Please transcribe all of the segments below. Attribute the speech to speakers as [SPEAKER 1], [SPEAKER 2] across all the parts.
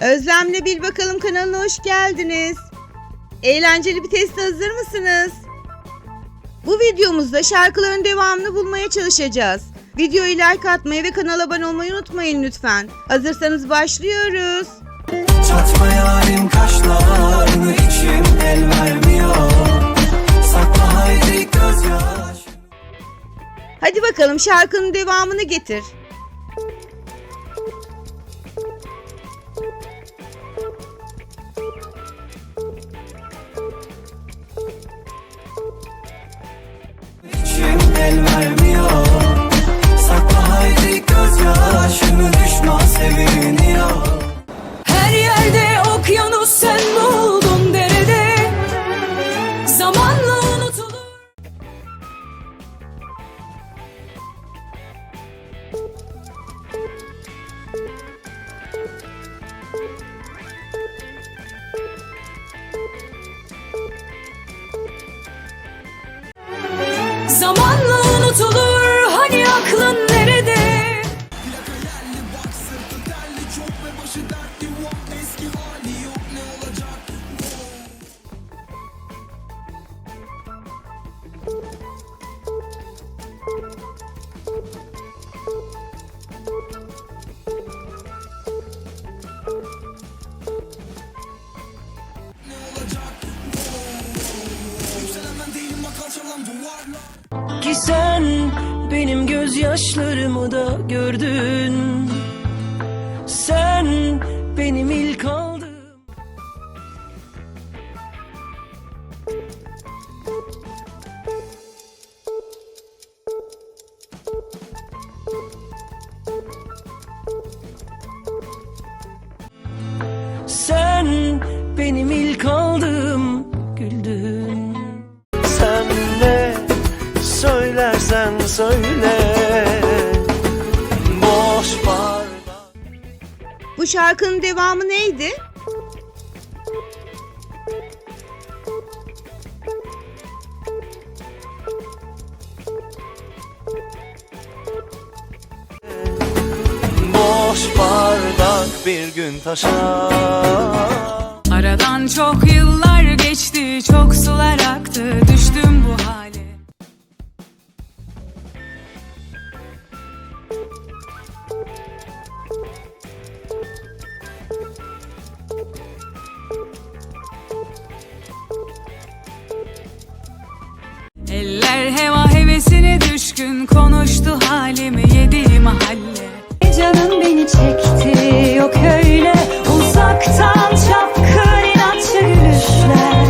[SPEAKER 1] Özlemle Bil Bakalım kanalına hoş geldiniz. Eğlenceli bir teste hazır mısınız? Bu videomuzda şarkıların devamını bulmaya çalışacağız. Videoyu like atmayı ve kanala abone olmayı unutmayın lütfen. Hazırsanız başlıyoruz.
[SPEAKER 2] Çatma yarim kaşlarını içim el vermiyor Sakla haydi gözyaş
[SPEAKER 1] Hadi bakalım şarkının devamını getir.
[SPEAKER 2] El vermiyor. Sakla haydi gözyaşını
[SPEAKER 3] unutulur hani aklın
[SPEAKER 4] gözyaşlarımı da gördün. Sen benim ilk aldığım Sen benim ilk aldığım güldün.
[SPEAKER 5] Sen ne söylersen söyle
[SPEAKER 1] Bu şarkının devamı neydi?
[SPEAKER 5] Boş bardak bir gün taşar
[SPEAKER 3] Aradan çok yıllar geçti, çok sular aktı, düştüm Eller heva hevesine düşkün, konuştu halimi yedi mahalle.
[SPEAKER 6] Canım beni çekti yok öyle uzaktan çapkın inatçı gülüşler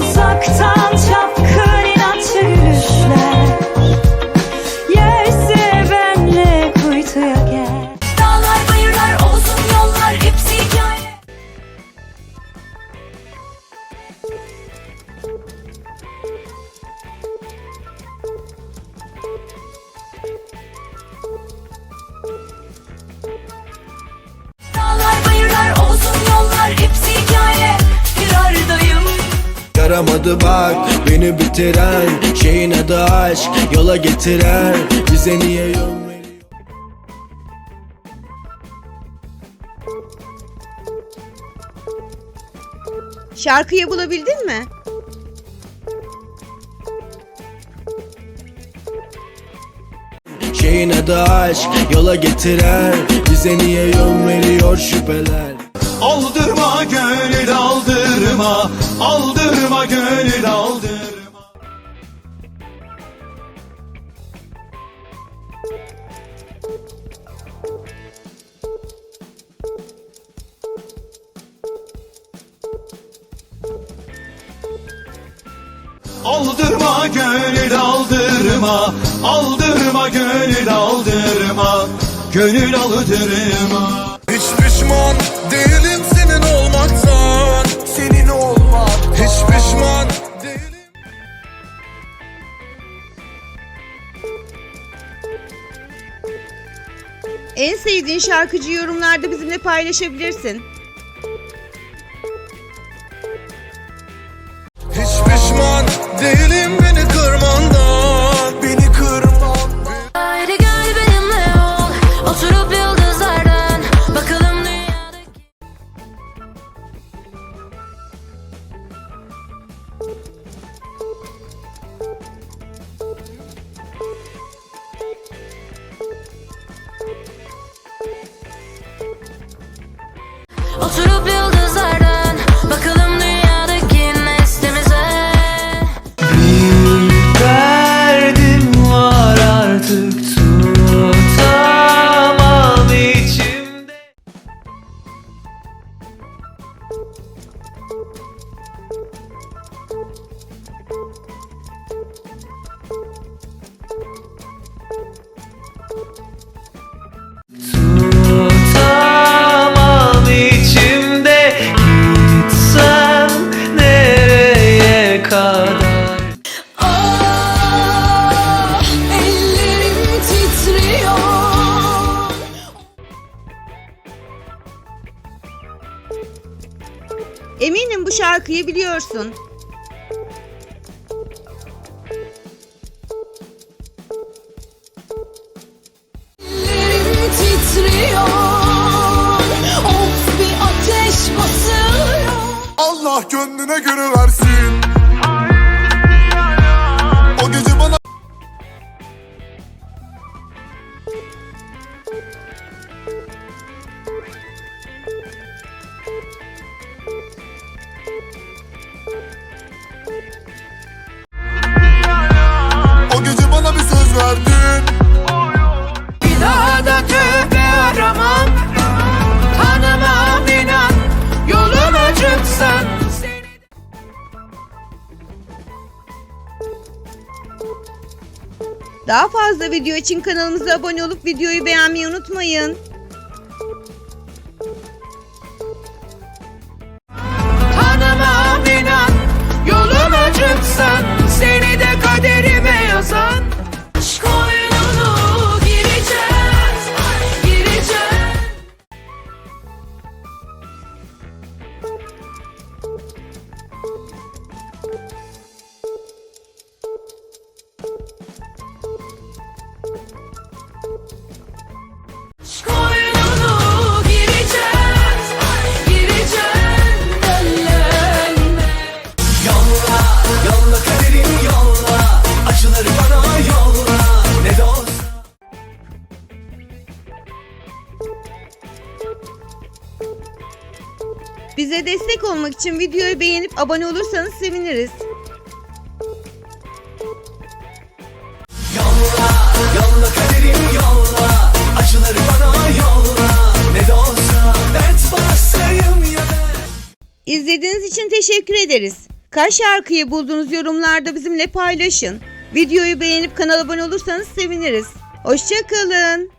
[SPEAKER 6] Uzaktan
[SPEAKER 2] Yaramadı bak beni bitiren Şeyin adı aşk yola getiren Bize niye veriyor
[SPEAKER 1] Şarkıyı bulabildin mi?
[SPEAKER 2] Şeyin adı aşk yola getiren Bize niye yön veriyor şüpheler Aldırma gönül aldırma. Aldırma gönül aldırma. Aldırma gönül aldırma. Aldırma gönül aldırma. Gönül aldırma
[SPEAKER 1] sevdiğin şarkıcı yorumlarda bizimle paylaşabilirsin.
[SPEAKER 7] Hiç pişman değilim beni kırmandan Beni kırman
[SPEAKER 8] Haydi gel benimle ol Oturup yıldızlardan Bakalım dünyadaki Oturup
[SPEAKER 5] kadar
[SPEAKER 8] Ah, ellerim titriyor.
[SPEAKER 1] Eminim bu şarkıyı biliyorsun.
[SPEAKER 8] Ellerim titriyor. Of bir ateş basıyor.
[SPEAKER 7] Allah gönlüne göre
[SPEAKER 8] Daha
[SPEAKER 1] fazla video için kanalımıza abone olup videoyu beğenmeyi unutmayın. Bize destek olmak için videoyu beğenip abone olursanız seviniriz.
[SPEAKER 5] Yolla kaderim yolla Acıları bana yolla Ne de olsa dert basayım ya da
[SPEAKER 1] İzlediğiniz için teşekkür ederiz. Kaç şarkıyı bulduğunuz yorumlarda bizimle paylaşın. Videoyu beğenip kanala abone olursanız seviniriz. Hoşçakalın.